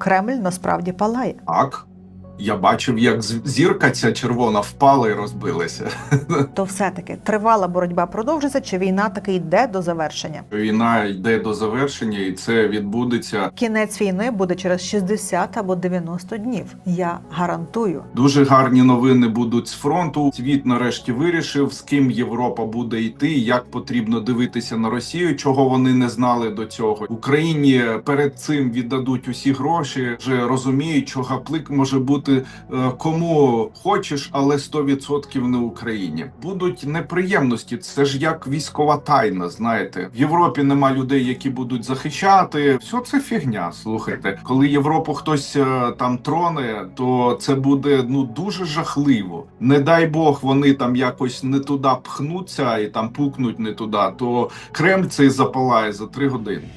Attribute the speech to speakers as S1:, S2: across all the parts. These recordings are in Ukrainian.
S1: Кремль насправді палає.
S2: Так. Я бачив, як зірка ця червона впала і розбилася.
S1: То все-таки тривала боротьба продовжиться, чи війна таки йде до завершення?
S2: Війна йде до завершення, і це відбудеться.
S1: Кінець війни буде через 60 або 90 днів. Я гарантую.
S2: Дуже гарні новини будуть з фронту. Світ нарешті вирішив, з ким Європа буде йти, як потрібно дивитися на Росію, чого вони не знали до цього. Україні перед цим віддадуть усі гроші. Вже розуміють, що гаплик може бути е, кому хочеш, але 100% не Україні. Будуть неприємності. Це ж як військова тайна. Знаєте, в Європі нема людей, які будуть захищати. Все це фігня. Слухайте, коли Європу хтось е, там троне, то це буде ну дуже жахливо. Не дай Бог, вони там якось не туди пхнуться і там пукнуть не туди, то Кремль цей запалає за три години.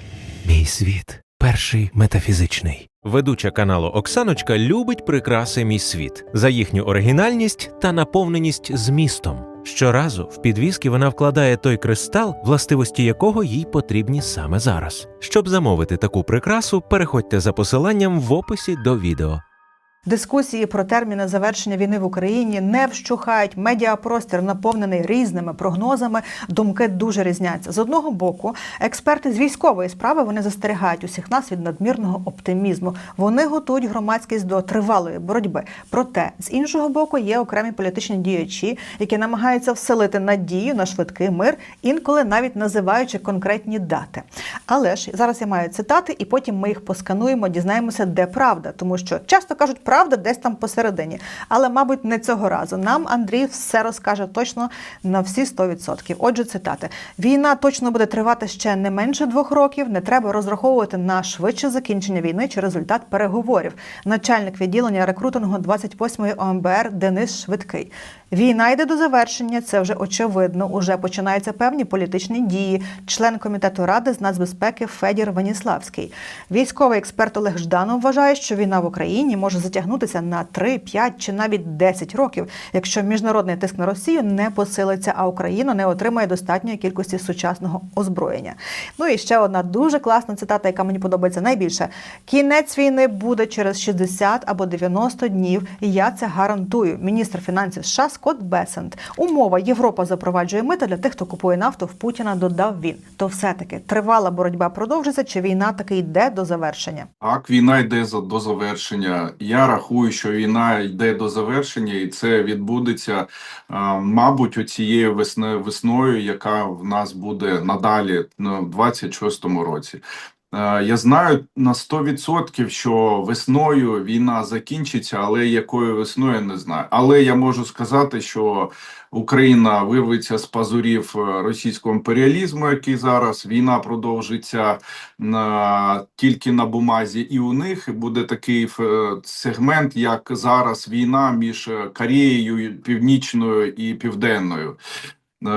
S3: Мій світ перший метафізичний. Ведуча каналу Оксаночка любить прикраси Мій світ за їхню оригінальність та наповненість змістом. Щоразу в підвіски вона вкладає той кристал, властивості якого їй потрібні саме зараз. Щоб замовити таку прикрасу, переходьте за посиланням в описі до відео.
S1: Дискусії про терміни завершення війни в Україні не вщухають. Медіапростір наповнений різними прогнозами. Думки дуже різняться. З одного боку, експерти з військової справи вони застерігають усіх нас від надмірного оптимізму. Вони готують громадськість до тривалої боротьби. Проте з іншого боку є окремі політичні діячі, які намагаються вселити надію на швидкий мир, інколи навіть називаючи конкретні дати. Але ж зараз я маю цитати, і потім ми їх поскануємо, дізнаємося, де правда, тому що часто кажуть, правда десь там посередині. Але, мабуть, не цього разу. Нам Андрій все розкаже точно на всі 100%. Отже, цитати: війна точно буде тривати ще не менше двох років. Не треба розраховувати на швидше закінчення війни чи результат переговорів. Начальник відділення рекрутингу 28-ї ОМБР Денис Швидкий. Війна йде до завершення. Це вже очевидно. Уже починаються певні політичні дії. Член комітету ради з нацбезпеки Федір Веніславський. Військовий експерт Олег Жданов вважає, що війна в Україні може затягнутися на 3, 5 чи навіть 10 років, якщо міжнародний тиск на Росію не посилиться, а Україна не отримає достатньої кількості сучасного озброєння. Ну і ще одна дуже класна цитата, яка мені подобається найбільше: кінець війни буде через 60 або 90 днів. І я це гарантую. Міністр фінансів США Скотт Бесент. Умова Європа запроваджує мита для тих, хто купує нафту в Путіна. Додав він. То все таки тривала боротьба продовжиться, чи війна таки йде до завершення?
S2: Так, війна йде за до завершення. Я рахую, що війна йде до завершення, і це відбудеться, мабуть, оцією весною яка в нас буде надалі в 26-му році. Е, Я знаю на 100%, що весною війна закінчиться, але якою весною не знаю. Але я можу сказати, що Україна вирветься з пазурів е, російського імперіалізму, який зараз війна продовжиться на тільки на бумазі, і у них буде такий е, сегмент, як зараз війна між е, Кореєю Північною і Південною. Е,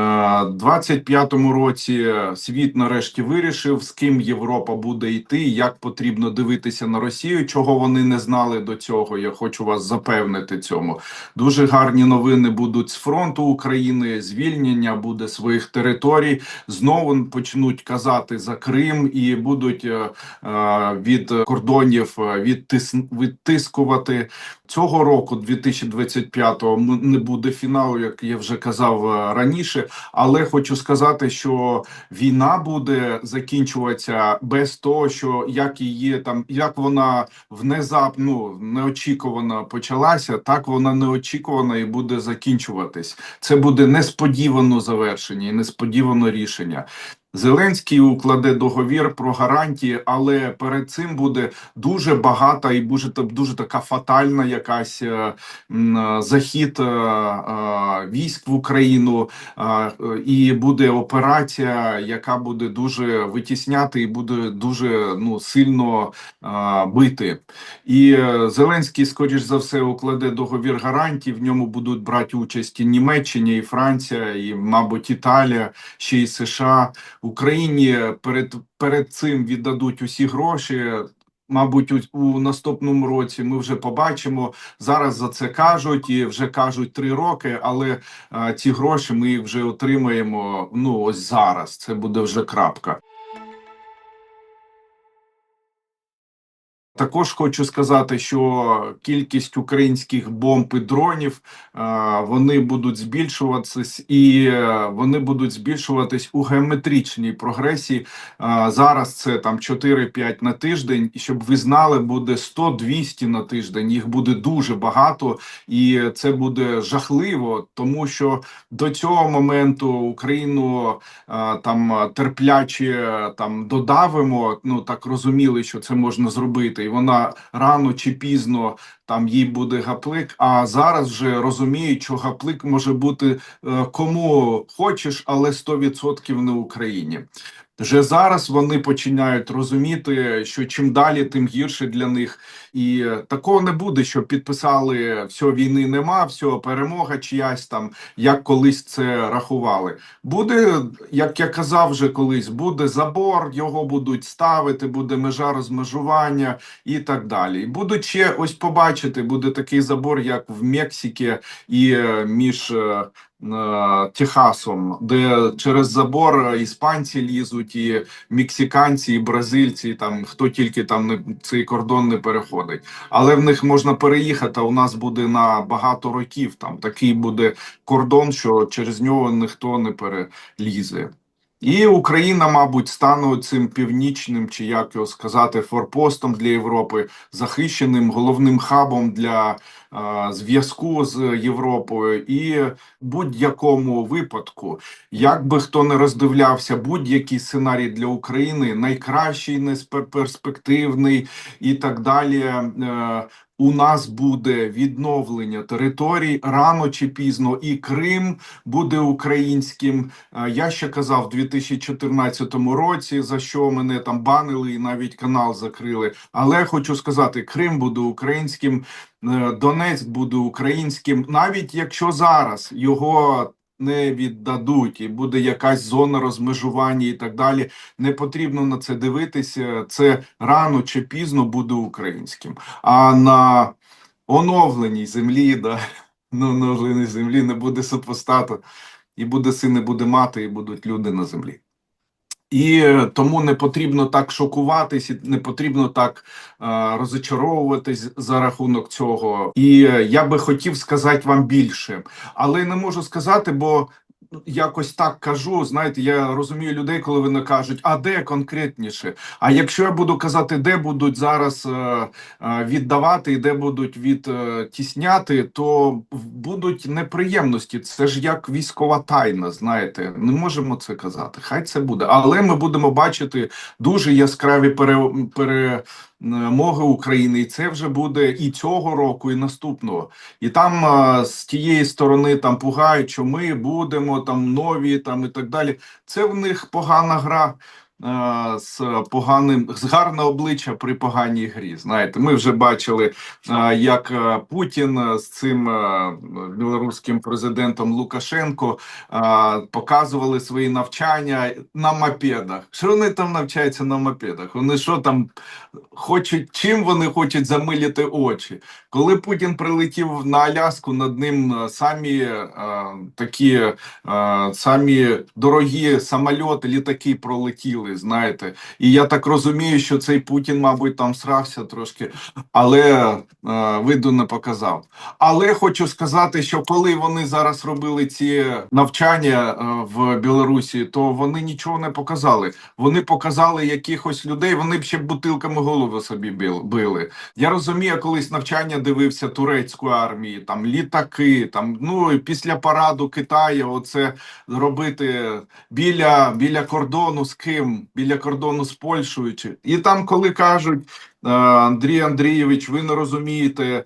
S2: 25-му році світ нарешті вирішив, з ким Європа буде йти, як потрібно дивитися на Росію, чого вони не знали до цього. Я хочу вас запевнити цьому. Дуже гарні новини будуть з фронту України. Звільнення буде своїх територій. Знову почнуть казати за Крим і будуть е, е, від кордонів е, відтис... відтискувати. Цього року, 2025-го, м- не буде фіналу, як я вже казав е, раніше. Але хочу сказати, що війна буде закінчуватися без того, що як її там, як вона внезапно ну, неочікувано почалася, так вона неочікувана і буде закінчуватись. Це буде несподівано завершення і несподівано рішення. Зеленський укладе договір про гарантії, але перед цим буде дуже багата і дуже дуже така фатальна якась е, захід е, е, військ в Україну, і буде операція, яка буде дуже витісняти і буде дуже ну сильно бити. І Зеленський, скоріш за все, укладе договір гарантій. В ньому будуть брати участь і Німеччина, і Франція, і, мабуть, Італія, ще й США. Україні перед, перед цим віддадуть усі гроші. Мабуть, у, у наступному році ми вже побачимо. Зараз за це кажуть і вже кажуть три роки, але а, ці гроші ми вже отримаємо. Ну ось зараз. Це буде вже крапка. Також хочу сказати, що кількість українських бомб і дронів е, вони будуть збільшуватись, і е, вони будуть збільшуватись у геометричній прогресії. Е, Зараз це там 4-5 на тиждень. І щоб ви знали, буде 100-200 на тиждень. Їх буде дуже багато, і це буде жахливо, тому що до цього моменту Україну там терпляче там додавимо. Ну так розуміли, що це можна зробити, і вона рано чи пізно там їй буде гаплик. А зараз вже розуміють, що гаплик може бути е, кому хочеш, але 100% не Україні. Вже зараз вони починають розуміти, що чим далі, тим гірше для них, і е, такого не буде, що підписали все, війни нема, все, перемога чиясь там, як колись це рахували. Буде, як я казав вже колись, буде забор, його будуть ставити, буде межа розмежування і так далі. І будуть ще ось побачити, буде такий забор, як в Мексиці і е, між. Е, Техасом, де через забор іспанці лізуть, і мексиканці, і бразильці, і там хто тільки там не цей кордон не переходить. Але в них можна переїхати. У нас буде на багато років. Там такий буде кордон, що через нього ніхто не перелізе. І Україна, мабуть, стане цим північним, чи як його сказати, форпостом для Європи, захищеним головним хабом для е, зв'язку з Європою. І будь-якому випадку, як би хто не роздивлявся, будь-який сценарій для України найкращий, найперспективний і так далі. Е, у нас буде відновлення територій рано чи пізно, і Крим буде українським. Е, Я ще казав в 2014 році, за що мене там банили і навіть канал закрили. Але хочу сказати, Крим буде українським, е, Донецьк буде українським, навіть якщо зараз його. Не віддадуть, і буде якась зона розмежування і так далі. Не потрібно на це дивитися. Це рано чи пізно буде українським. А на оновленій землі, да, на оновленій землі не буде супостата, і буде син, і буде мати, і будуть люди на землі. І е, тому не потрібно так шокуватись, не потрібно так е, розочаровуватись за рахунок цього. І е, я би хотів сказати вам більше, але не можу сказати, бо якось так кажу. Знаєте, я розумію людей, коли вони кажуть, а де конкретніше? А якщо я буду казати, де будуть зараз е, е, віддавати і де будуть відтісняти, то будуть неприємності. Це ж як військова тайна. Знаєте, не можемо це казати. Хай це буде, але ми будемо бачити дуже яскраві пере, перемоги України, і це вже буде і цього року, і наступного. І там з тієї сторони там пугають, що ми будемо там нові, там і так далі. Це в них погана гра. Е, З поганим з гарне обличчя при поганій грі. Знаєте, ми вже бачили, е, як е, Путін з цим білоруським президентом Лукашенко показували свої навчання на мопедах. Що вони там навчаються на мопедах? Вони що там хочуть, чим вони хочуть замилити очі? Коли Путін прилетів на Аляску, над ним самі такі самі дорогі самольоти, літаки пролетіли. Знаєте, і я так розумію, що цей Путін, мабуть, там срався трошки, але е, виду не показав. Але хочу сказати, що коли вони зараз робили ці навчання е, в Білорусі, то вони нічого не показали. Вони показали якихось людей. Вони б ще бутилками голову собі бил- били. Я розумію, колись навчання дивився турецької армії, там літаки, там ну після параду Китаю, оце робити біля, біля кордону з ким, біля кордону з Польщею. І там, коли кажуть. Е, Андрій Андрійович, ви не розумієте, е,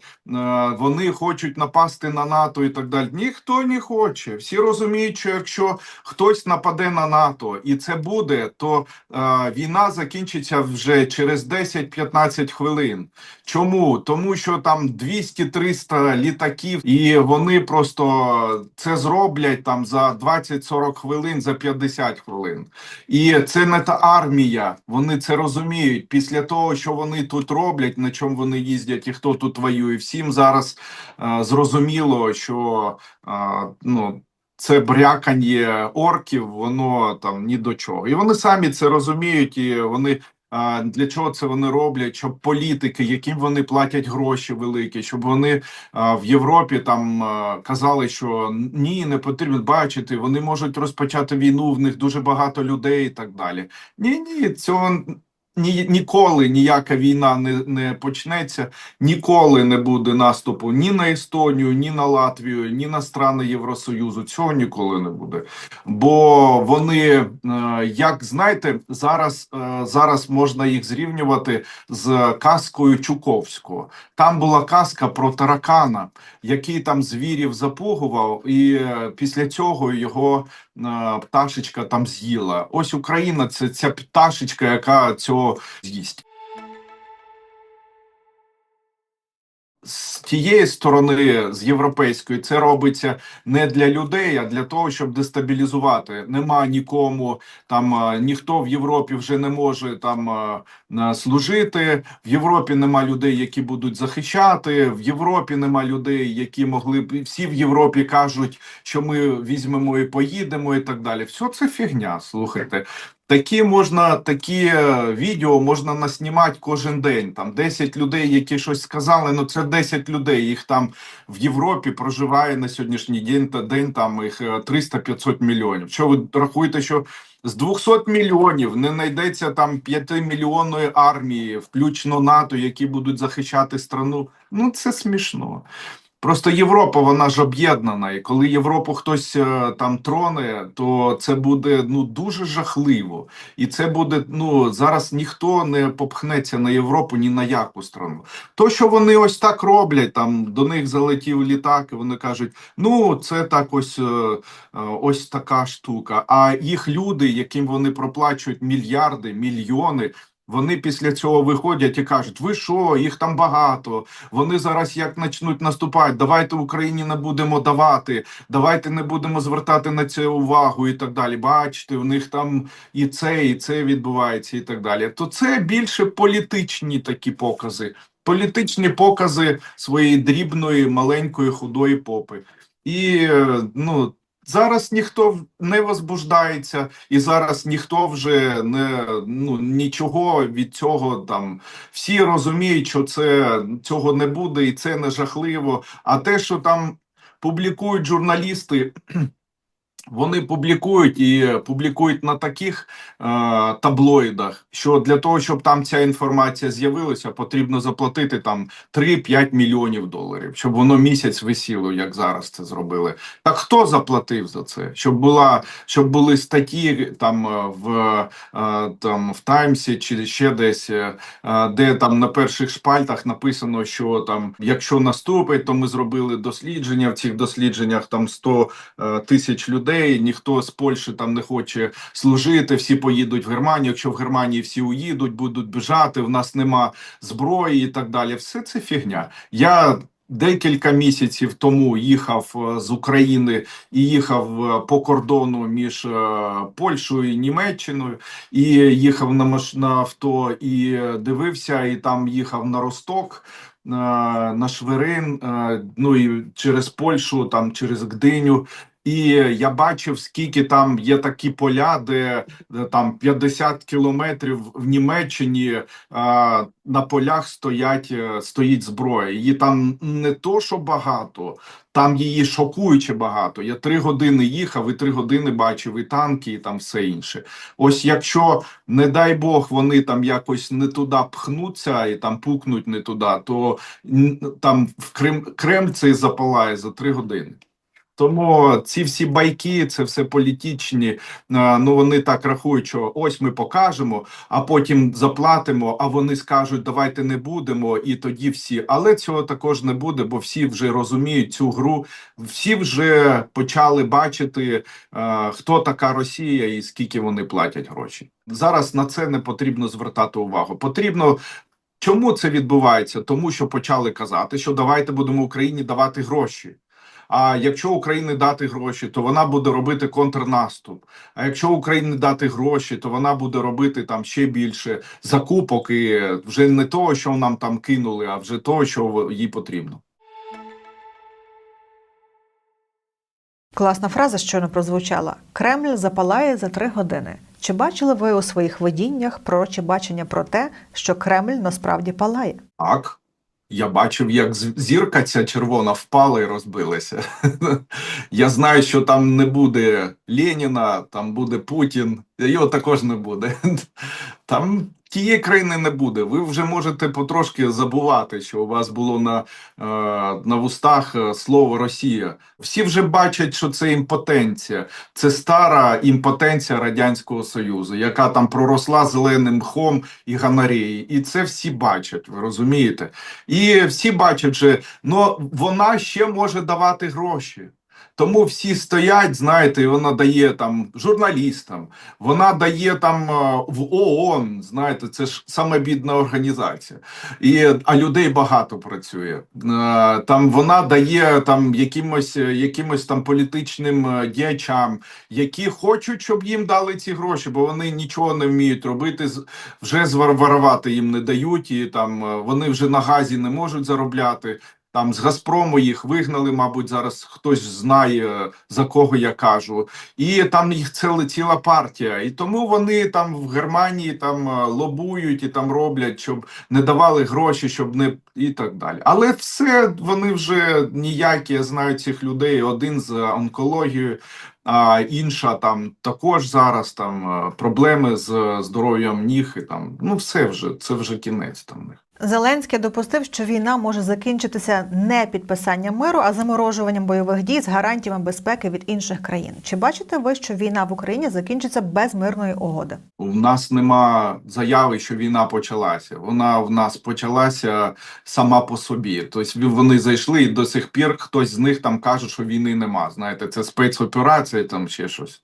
S2: вони хочуть напасти на НАТО і так далі. Ніхто не хоче. Всі розуміють, що якщо хтось нападе на НАТО і це буде, то е, війна закінчиться вже через 10-15 хвилин. Чому? Тому що там 200-300 літаків, і вони просто це зроблять там за 20-40 хвилин, за 50 хвилин. І це не та армія. Вони це розуміють. Після того, що вони тут роблять, на чому вони їздять, і хто тут воює, всім зараз е, зрозуміло, що е, ну. Це брякання орків, воно там ні до чого. І вони самі це розуміють, і вони А, Для чого це вони роблять? Щоб політики, яким вони платять гроші великі, щоб вони а, в Європі там а, казали, що ні, не потрібно бачити, вони можуть розпочати війну, в них дуже багато людей і так далі. Ні, ні, цього ні, ніколи ніяка війна не, не почнеться, ніколи не буде наступу ні на Естонію, ні на Латвію, ні на страни Євросоюзу. Цього ніколи не буде. Бо вони, е, як знаєте, зараз, е, зараз можна їх зрівнювати з казкою Чуковського. Там була казка про таракана, який там звірів запугував, і е, після цього його пташечка там з'їла. Ось Україна це ця пташечка, яка цього з'їсть. З тієї сторони, з європейської, це робиться не для людей, а для того, щоб дестабілізувати. Нема нікому там е, ніхто в Європі вже не може там е, служити. В Європі нема людей, які будуть захищати. В Європі нема людей, які могли б всі в Європі кажуть, що ми візьмемо і поїдемо, і так далі. Все це фігня. Слухайте. Такі можна, такі е, відео можна наснімати кожен день. Там 10 людей, які щось сказали. Ну це 10 людей. Їх там в Європі проживає на сьогоднішній день та день. Там їх е, 300-500 мільйонів. Що ви рахуєте, що з 200 мільйонів не знайдеться там 5-мільйонної армії, включно НАТО, які будуть захищати страну? Ну це смішно. Просто Європа, вона ж об'єднана, і коли Європу хтось е, там троне, то це буде ну дуже жахливо. І це буде ну зараз ніхто не попхнеться на Європу ні на яку страну. То, що вони ось так роблять, там до них залетів літак, і вони кажуть: ну це так ось, е, е, ось така штука. А їх люди, яким вони проплачують мільярди, мільйони. Вони після цього виходять і кажуть: ви що, їх там багато. Вони зараз як почнуть наступати. Давайте Україні не будемо давати, давайте не будемо звертати на це увагу і так далі. Бачите, у них там і це, і це відбувається, і так далі. То це більше політичні такі покази, політичні покази своєї дрібної, маленької, худої попи. І е, ну. Зараз ніхто не возбуждається, і зараз ніхто вже не ну нічого від цього там. Всі розуміють, що це цього не буде, і це не жахливо. А те, що там публікують журналісти, вони публікують і публікують на таких е, таблоїдах, що для того, щоб там ця інформація з'явилася, потрібно заплатити там 3-5 мільйонів доларів, щоб воно місяць висіло, як зараз це зробили. Так хто заплатив за це? Щоб була щоб були статті там е, в е, там в Таймсі чи ще десь, е, е, де там на перших шпальтах написано, що там якщо наступить, то ми зробили дослідження. В цих дослідженнях там 100 е, тисяч людей. Ніхто з Польщі там не хоче служити. Всі поїдуть в Германію. Якщо в Германії всі уїдуть, будуть біжати. В нас нема зброї і так далі. Все це фігня. Я декілька місяців тому їхав е, з України і їхав е, по кордону між е, Польщею і Німеччиною, і їхав на маш... авто і дивився, і там їхав на Росток. На Шверин, ну і через Польщу, там через Гдиню, і я бачив, скільки там є такі поля, де, там 50 кілометрів в Німеччині а, на полях стоять, е, стоїть зброя. Її там не то, що багато, там її шокуюче багато. Я три години їхав і три години бачив і танки, і там все інше. Ось якщо, не дай Бог, вони там якось не туди пхнуться і там пукнуть не туди, то там в Крим, Кремль цей запалає за три години. Тому ці всі байки, це все політичні. е, Ну вони так рахують, що ось ми покажемо, а потім заплатимо. А вони скажуть, давайте не будемо, і тоді всі. Але цього також не буде, бо всі вже розуміють цю гру. Всі вже почали бачити, е, хто така Росія і скільки вони платять гроші. Зараз на це не потрібно звертати увагу. Потрібно. Чому це відбувається? Тому що почали казати, що давайте будемо Україні давати гроші. А якщо Україні дати гроші, то вона буде робити контрнаступ. А якщо Україні дати гроші, то вона буде робити там ще більше закупок і вже не того, що нам там кинули, а вже того, що їй потрібно.
S1: Класна фраза щойно прозвучала: Кремль запалає за три години. Чи бачили ви у своїх видіннях пророче бачення про те, що Кремль насправді палає?
S2: Так. Я бачив, як зірка ця червона впала і розбилася. Я знаю, що там не буде Леніна, там буде Путін, його також не буде. Там тієї країни не буде. Ви вже можете потрошки забувати, що у вас було на, е, на вустах е, слово Росія. Всі вже бачать, що це імпотенція. Це стара імпотенція Радянського Союзу, яка там проросла зеленим мхом і ганарії. І це всі бачать, ви розумієте? І всі бачать, що ну, вона ще може давати гроші. Тому всі стоять, знаєте, і вона дає там журналістам, вона дає там е, в ООН, знаєте, це ж саме бідна організація. І, а людей багато працює. Е, Там вона дає там якимось, е, якимось там політичним діячам, які хочуть, щоб їм дали ці гроші, бо вони нічого не вміють робити. Вже зварварувати їм не дають, і там вони вже на газі не можуть заробляти. Там з Газпрому їх вигнали, мабуть, зараз хтось знає за кого я кажу, і там їх ціла ціла партія. І тому вони там в Германії там е, лобують і там роблять, щоб не давали гроші, щоб не і так далі. Але все вони вже ніякі. Я знаю цих людей. Один з онкологією, а інша там також зараз там е, проблеми з здоров'ям ніг. І там ну все вже це вже кінець там них.
S1: Зеленський допустив, що війна може закінчитися не підписанням миру, а заморожуванням бойових дій з гарантіями безпеки від інших країн. Чи бачите ви, що війна в Україні закінчиться без мирної угоди?
S2: У нас нема заяви, що війна почалася. Вона в нас почалася сама по собі. Тобто вони зайшли, і до сих пір хтось з них там каже, що війни нема. Знаєте, це спецоперація, там ще щось.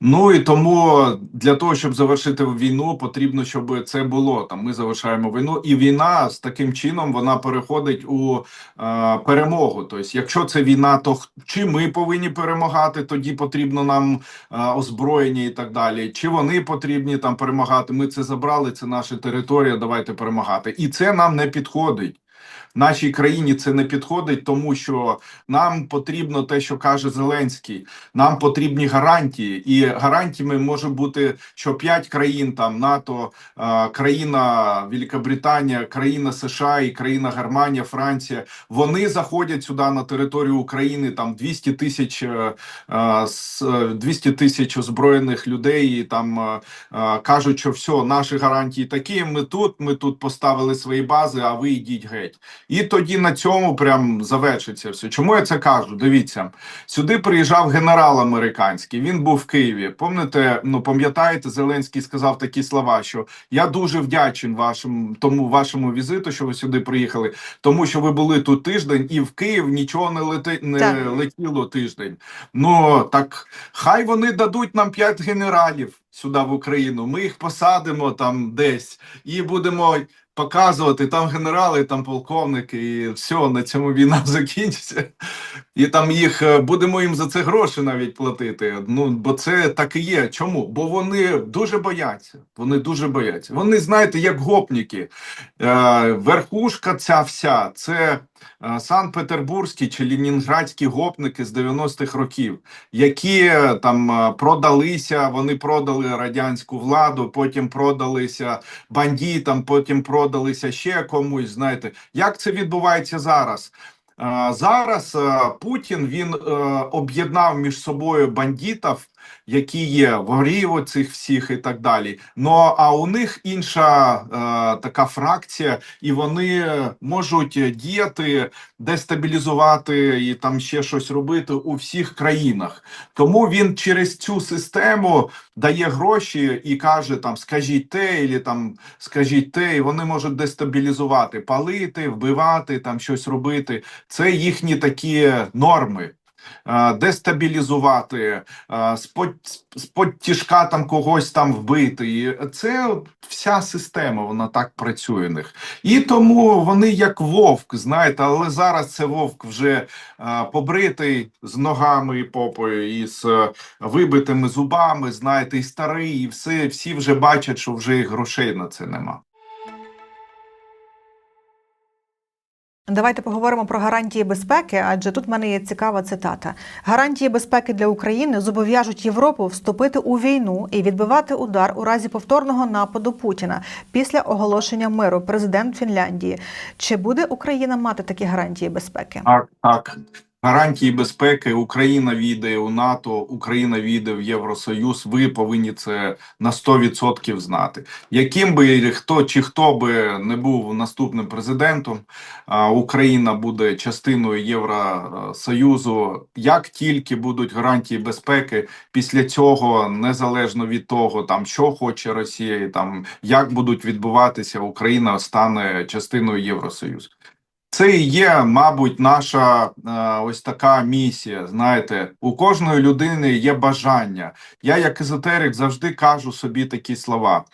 S2: Ну і тому для того, щоб завершити війну, потрібно, щоб це було. Там ми завершаємо війну, і війна з таким чином вона переходить у е, перемогу. Тобто, якщо це війна, то чи ми повинні перемагати, тоді потрібно нам е, озброєння і так далі. Чи вони потрібні там перемагати? Ми це забрали, це наша територія. Давайте перемагати. І це нам не підходить. Нашій країні це не підходить, тому що нам потрібно те, що каже Зеленський. Нам потрібні гарантії, і гарантіями може бути, що п'ять країн там НАТО, е, країна Великобританія, країна США і країна Германія, Франція. Вони заходять сюди на територію України. Там 200 тисяч е, е, с- е, 200 тисяч озброєних людей. І там кажуть, що все, наші гарантії такі. Ми тут, ми тут поставили свої бази, а ви йдіть геть. І тоді на цьому прям завершиться все. Чому я це кажу? Дивіться, сюди приїжджав генерал американський. Він був в Києві. Помните, ну пам'ятаєте, Зеленський сказав такі слова, що я дуже вдячен вашому тому вашому візиту, що ви сюди приїхали, тому що ви були тут тиждень, і в Київ нічого не лети не
S1: Так.
S2: летіло тиждень. Ну так хай вони дадуть нам п'ять генералів сюди в Україну. Ми їх посадимо там десь і будемо показувати там генерали, там полковники, і все, на цьому війна закінчиться. І там їх е, будемо їм за це гроші навіть платити. Ну бо це так і є. Чому? Бо вони дуже бояться. Вони дуже бояться. Вони знаєте, як гопніки. Е, верхушка ця вся це. е, Санкт-Петербурзькі чи Ленінградські гопники з 90-х років, які е, там продалися, вони продали радянську владу, потім продалися бандитам, потім продалися ще комусь. Знаєте, як це відбувається зараз? Зараз Путін він е, об'єднав між собою бандитів, які є ворів цих всіх і так далі. Ну а у них інша е, така фракція, і вони можуть діяти, дестабілізувати і там ще щось робити у всіх країнах. Тому він через цю систему дає гроші і каже: там скажіть те, і там скажіть те, і вони можуть дестабілізувати, палити, вбивати, там щось робити. Це їхні такі норми. Е, Дестабілізувати, е, з-под, з-под там когось там вбити. І це вся система, вона так працює них. І тому вони як вовк, знаєте, але зараз це вовк вже е, побритий з ногами і попою, і з е, вибитими зубами, знаєте, і старий, і все, всі вже бачать, що вже і грошей на це нема.
S1: Давайте поговоримо про гарантії безпеки, адже тут в мене є цікава цитата. Гарантії безпеки для України зобов'яжуть Європу вступити у війну і відбивати удар у разі повторного нападу Путіна після оголошення миру. Президент Фінляндії. Чи буде Україна мати такі гарантії безпеки?
S2: Так, так. Гарантії безпеки Україна війде у НАТО, Україна війде в Євросоюз. Ви повинні це на 100% знати. Яким би хто чи хто би не був наступним президентом, Україна буде частиною Євросоюзу. Як тільки будуть гарантії безпеки, після цього, незалежно від того, там що хоче Росія, там як будуть відбуватися, Україна стане частиною Євросоюзу. Це і є, мабуть, наша е, ось така місія. Знаєте, у кожної людини є бажання. Я, як езотерик, завжди кажу собі такі слова.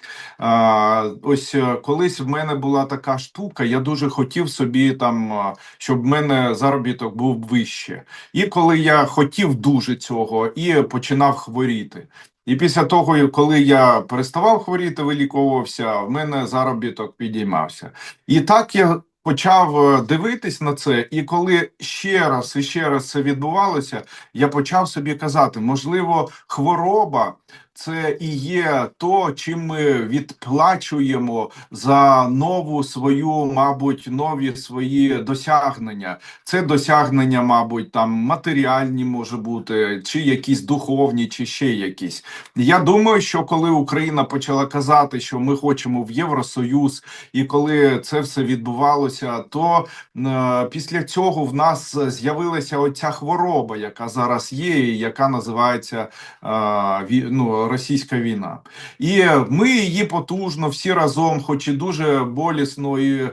S2: Е, ось е, колись в мене була така штука, я дуже хотів собі там, щоб в мене заробіток був вище. І коли я хотів дуже цього і починав хворіти. І після того, коли я переставав хворіти, виліковувався, в мене заробіток підіймався. І так я почав е, дивитись на це, і коли ще раз і ще раз це відбувалося, я почав собі казати: можливо, хвороба це і є то, чим ми відплачуємо за нову свою, мабуть, нові свої досягнення. Це досягнення, мабуть, там матеріальні може бути, чи якісь духовні, чи ще якісь. Я думаю, що коли Україна почала казати, що ми хочемо в Євросоюз, і коли це все відбувалося, то е, після цього в нас з'явилася оця хвороба, яка зараз є, і яка називається е, ну, російська війна. І ми її потужно всі разом, хоч і дуже болісно, і е,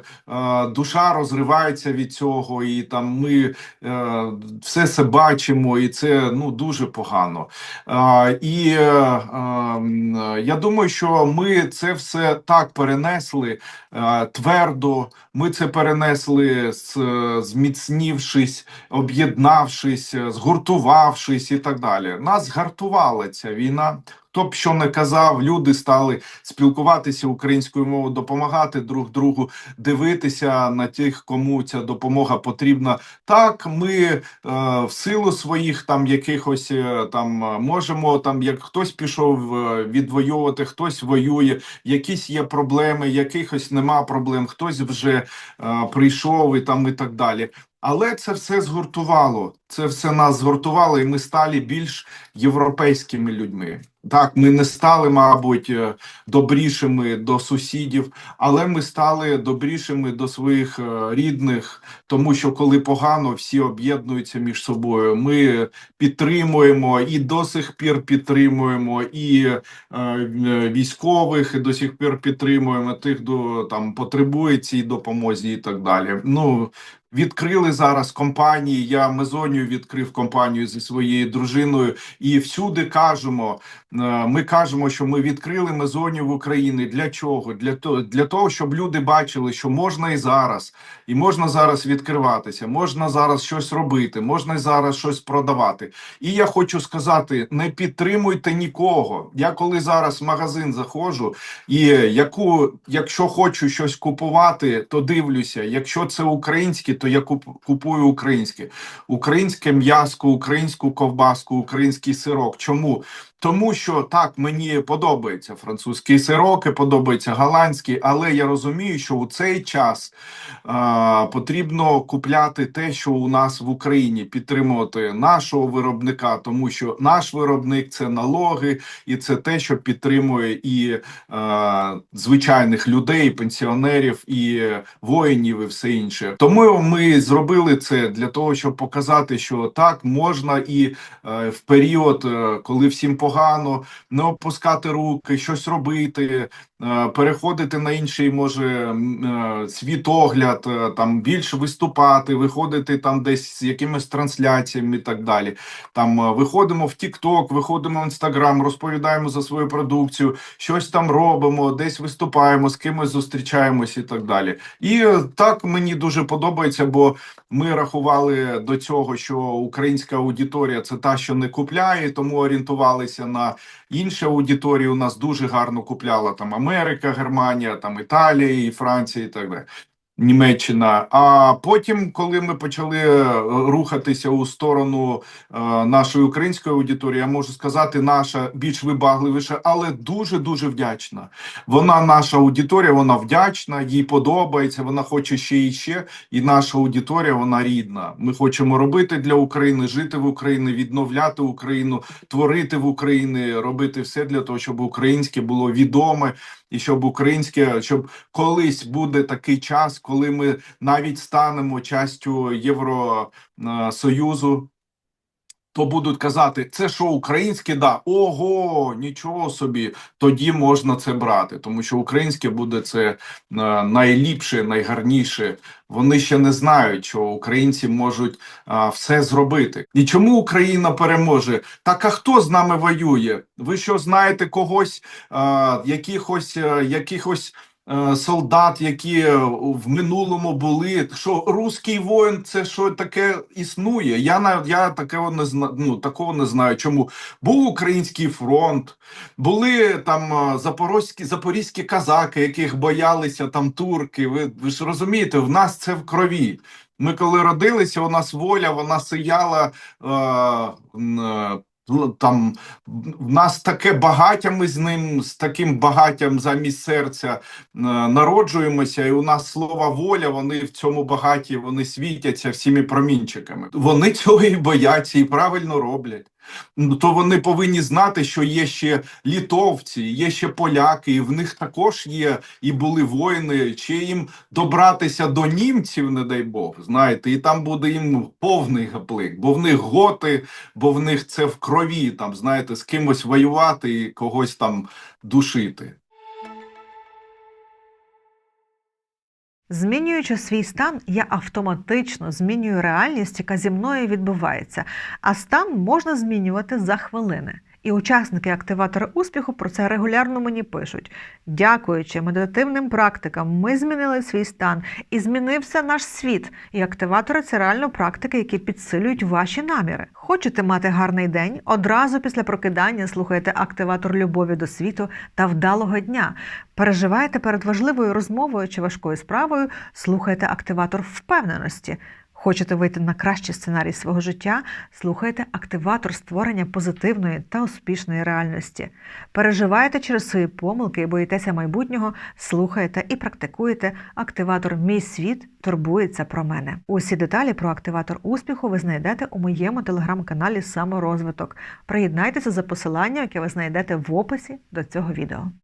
S2: душа розривається від цього, і там ми е, все це бачимо, і це ну дуже погано. І е, ем, я думаю, що ми це все так перенесли твердо. Ми це перенесли зміцнівшись, об'єднавшись, згуртувавшись і так далі. Нас згартувала ця війна. Хто б що не казав, люди стали спілкуватися українською мовою, допомагати друг другу, дивитися на тих, кому ця допомога потрібна. Так, ми е, в силу своїх там якихось е, там е, можемо там, як хтось пішов е, відвоювати, хтось воює, якісь є проблеми, якихось нема проблем, хтось вже е, прийшов і там і так далі. Але це все згуртувало. Це все нас згуртувало, і ми стали більш європейськими людьми. Так, ми не стали, мабуть, е, добрішими до сусідів, але ми стали добрішими до своїх е, рідних, тому що коли погано, всі об'єднуються між собою. Ми підтримуємо і до сих пір підтримуємо і е, е, військових, і до сих пір підтримуємо тих, хто там потребує цій допомозі, і так далі. Ну Відкрили зараз компанії. Я Мезонію відкрив компанію зі своєю дружиною, і всюди кажемо. е, Ми кажемо, що ми відкрили Мезонію в Україні. Для чого? Для того, для того, щоб люди бачили, що можна і зараз, і можна зараз відкриватися, можна зараз щось робити, можна і зараз щось продавати. І я хочу сказати: не підтримуйте нікого. Я коли зараз в магазин заходжу, і яку, якщо хочу щось купувати, то дивлюся. Якщо це українське, то я купую українське, українське м'яско, українську ковбаску, український сирок. Чому? Тому що так мені подобається французький сирок, і подобається голландський, але я розумію, що у цей час а, потрібно купляти те, що у нас в Україні, підтримувати нашого виробника, тому що наш виробник це налоги, і це те, що підтримує і е, звичайних людей, пенсіонерів, і воїнів, і все інше. Тому ми зробили це для того, щоб показати, що так можна і е, в період, е, коли всім погано, не опускати руки, щось робити, е, переходити на інший, може, е, світогляд, е, там більше виступати, виходити там десь з якимись трансляціями і так далі. Там виходимо в TikTok, виходимо в Instagram, розповідаємо за свою продукцію, щось там робимо, десь виступаємо, з кимось зустрічаємось і так далі. І так мені дуже подобається, бо ми рахували до цього, що українська аудиторія це та, що не купляє, тому орієнтувалися на іншу аудиторію. У нас дуже гарно купляла там Америка, Германія, там Італія і Франція і так далі. Німеччина. А потім, коли ми почали е, рухатися у сторону е, нашої української аудиторії, я можу сказати, наша більш вибагливіша, але дуже дуже вдячна. Вона наша аудиторія, вона вдячна, їй подобається. Вона хоче ще і ще. І наша аудиторія вона рідна. Ми хочемо робити для України, жити в Україні, відновляти Україну, творити в Україні, робити все для того, щоб українське було відоме, і щоб українське, щоб колись буде такий час, коли ми навіть станемо частю Євросоюзу. То будуть казати, це що українське, да ого, нічого собі. Тоді можна це брати, тому що українське буде це е, найліпше, найгарніше. Вони ще не знають, що українці можуть а, все зробити. І чому Україна переможе? Так а хто з нами воює? Ви що знаєте когось, а, якихось, е, якихось е, солдат, які е, в минулому були? Що руський воїн це що таке існує? Я на я такого не зна, ну, такого не знаю. Чому був український фронт, були там запорозькі запорізькі казаки, яких боялися там турки. Ви, ви ж розумієте, в нас це в крові. Ми коли родилися, у нас воля, вона сияла е, е, там. В нас таке багаття, ми з ним з таким багаттям замість серця е, народжуємося, і у нас слова воля. Вони в цьому багаті вони світяться всіми промінчиками. Вони цього і бояться, і правильно роблять. Ну, то вони повинні знати, що є ще літовці, є ще поляки, і в них також є і були воїни. Чи їм добратися до німців, не дай Бог, знаєте, і там буде їм повний гаплик, бо в них готи, бо в них це в крові, там знаєте, з кимось воювати і когось там душити.
S1: Змінюючи свій стан, я автоматично змінюю реальність, яка зі мною відбувається. А стан можна змінювати за хвилини. І учасники активатора успіху про це регулярно мені пишуть. Дякуючи медитативним практикам, ми змінили свій стан і змінився наш світ. І активатори це реально практики, які підсилюють ваші наміри. Хочете мати гарний день? Одразу після прокидання слухайте активатор любові до світу та вдалого дня. Переживаєте перед важливою розмовою чи важкою справою, слухайте активатор впевненості. Хочете вийти на кращий сценарій свого життя? Слухайте активатор створення позитивної та успішної реальності. Переживаєте через свої помилки і боїтеся майбутнього? Слухайте і практикуєте активатор Мій світ турбується про мене. Усі деталі про активатор успіху ви знайдете у моєму телеграм-каналі Саморозвиток. Приєднайтеся за посиланням, яке ви знайдете в описі до цього відео.